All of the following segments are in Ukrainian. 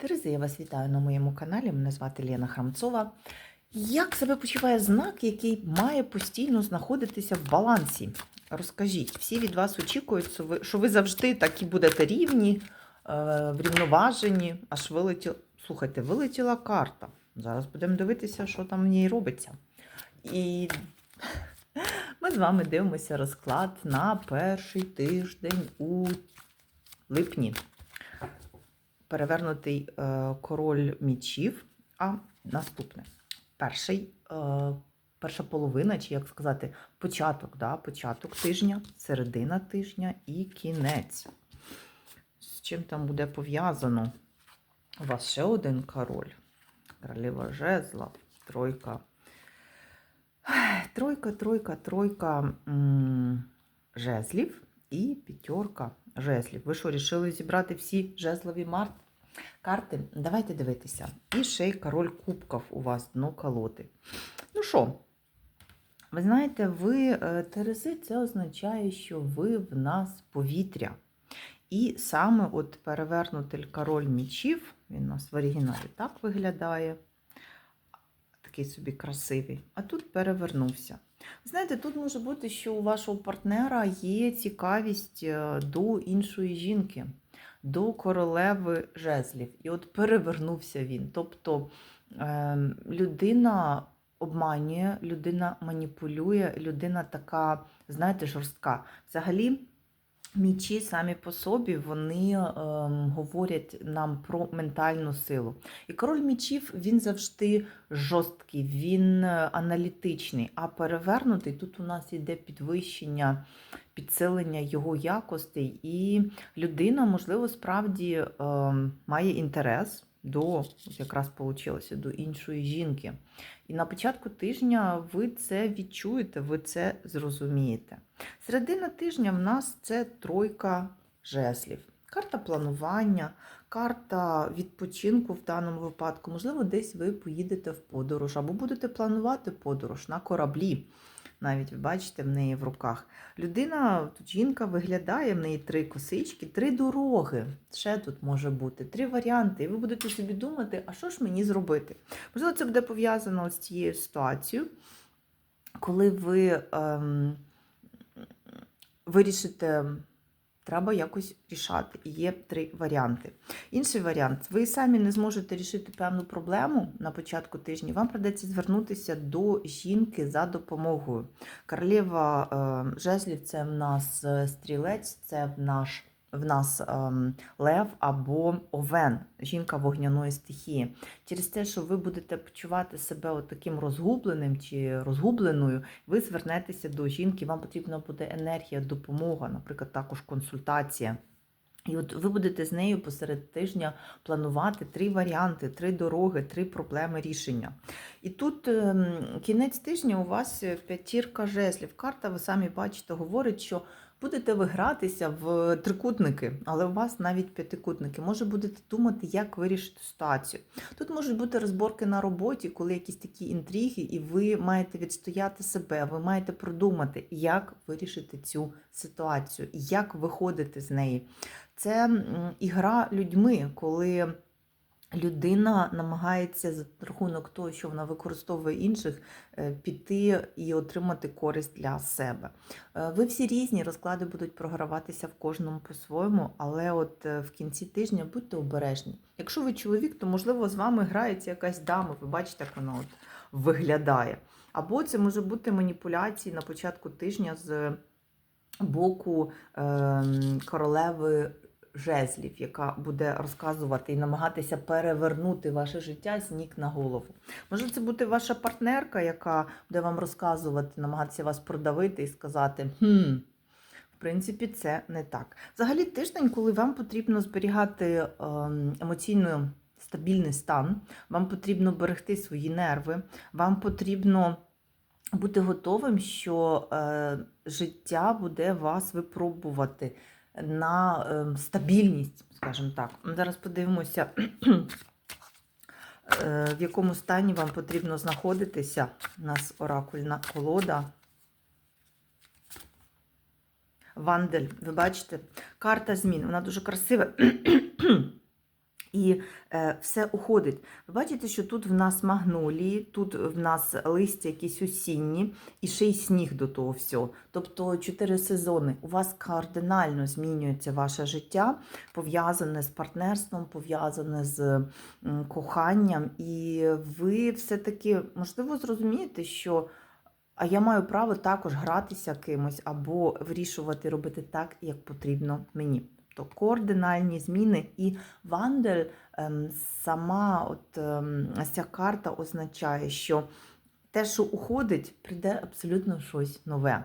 Терези, я вас вітаю на моєму каналі. Мене звати Лена Храмцова. Як себе почуває знак, який має постійно знаходитися в балансі? Розкажіть, всі від вас очікують, що ви, що ви завжди такі будете рівні, е, врівноважені, аж вилетіла. Слухайте, вилетіла карта. Зараз будемо дивитися, що там в ній робиться. І ми з вами дивимося розклад на перший тиждень у липні перевернутий е, король мічів. А наступне. Перший, е, перша половина, чи як сказати, початок, да, початок тижня, середина тижня і кінець. З чим там буде пов'язано? У вас ще один король. Королева жезла, тройка. Тройка, тройка, тройка жезлів і п'ятерка жезлів. Ви що, рішили зібрати всі жезлові март? карти? Давайте дивитися. І ще й король кубків у вас дно колоди. Ну що, ви знаєте, ви е, Терези, це означає, що ви в нас повітря. І саме от перевернутий король мічів, він у нас в оригіналі так виглядає. Такий собі красивий. А тут перевернувся. Знаєте, тут може бути, що у вашого партнера є цікавість е, до іншої жінки, до королеви жезлів. І от перевернувся він. Тобто е, людина обманює, людина маніпулює, людина така, знаєте, жорстка. Взагалі. Мічі самі по собі вони ем, говорять нам про ментальну силу. І король мічів він завжди жорсткий, він е, аналітичний, а перевернутий тут у нас йде підвищення, підсилення його якостей, і людина, можливо, справді ем, має інтерес до, якраз получилося, до іншої жінки. І на початку тижня ви це відчуєте, ви це зрозумієте. Середина тижня в нас це тройка жеслів. Карта планування, карта відпочинку в даному випадку. Можливо, десь ви поїдете в подорож або будете планувати подорож на кораблі. Навіть ви бачите в неї в руках. Людина, тут жінка виглядає, в неї три косички, три дороги. Ще тут може бути, три варіанти. І ви будете собі думати, а що ж мені зробити? Можливо, це буде пов'язано з цією ситуацією, коли ви ем, вирішите, треба якось рішати. І є три варіанти. Інший варіант, ви самі не зможете рішити певну проблему на початку тижня, вам придеться звернутися до жінки за допомогою. Королева е, жезлів це в нас е, стрілець, це в наш. В нас ем, лев або овен, жінка вогняної стихії. Через те, що ви будете почувати себе от таким розгубленим чи розгубленою, ви звернетеся до жінки, вам потрібна буде енергія, допомога, наприклад, також консультація. І от ви будете з нею посеред тижня планувати три варіанти, три дороги, три проблеми рішення. І тут ем, кінець тижня у вас п'ятірка жезлів. Карта, ви самі бачите, говорить, що будете ви гратися в трикутники, але у вас навіть п'ятикутники. Може будете думати, як вирішити ситуацію. Тут можуть бути розборки на роботі, коли якісь такі інтриги, і ви маєте відстояти себе, ви маєте продумати, як вирішити цю ситуацію, як виходити з неї. Це ігра людьми, коли людина намагається за рахунок того, що вона використовує інших, е, піти і отримати користь для себе. Е, Ви всі різні, розклади будуть програватися в кожному по-своєму, але от е, в кінці тижня будьте обережні. Якщо ви чоловік, то можливо з вами грається якась дама, ви бачите, як вона от виглядає. Або це може бути маніпуляції на початку тижня з боку ем, королеви жезлів, яка буде розказувати і намагатися перевернути ваше життя з ніг на голову. Може, це бути ваша партнерка, яка буде вам розказувати, намагатися вас продавити і сказати, хм. В принципі, це не так. Взагалі, тиждень, коли вам потрібно зберігати ем, емоційно стабільний стан, вам потрібно берегти свої нерви, вам потрібно бути готовим, що е, життя буде вас випробувати на е, стабільність, скажімо так. Зараз подивимося, е, в якому стані вам потрібно знаходитися. У нас оракульна колода. Вандель, ви бачите, карта змін, вона дуже красива. І е, все уходить. Ви бачите, що тут в нас магнолії, тут в нас листя якісь осінні, і ще й сніг до того всього. Тобто чотири сезони. У вас кардинально змінюється ваше життя, пов'язане з партнерством, пов'язане з коханням, і ви все-таки, можливо, зрозумієте, що. А я маю право також гратися кимось або вирішувати робити так, як потрібно мені. Тобто координальні зміни і вандель ем, сама от, ем, ця карта означає, що те, що уходить, прийде абсолютно щось нове.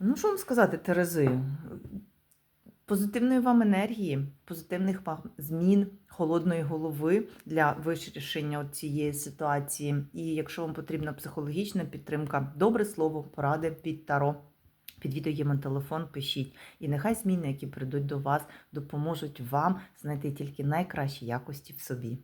Ну, що вам сказати, Терези? Позитивної вам енергії, позитивних вам змін, холодної голови для вирішення цієї ситуації. І якщо вам потрібна психологічна підтримка, добре слово, поради від Таро. Під відео є мій телефон, пишіть. І нехай зміни, які прийдуть до вас, допоможуть вам знайти тільки найкращі якості в собі.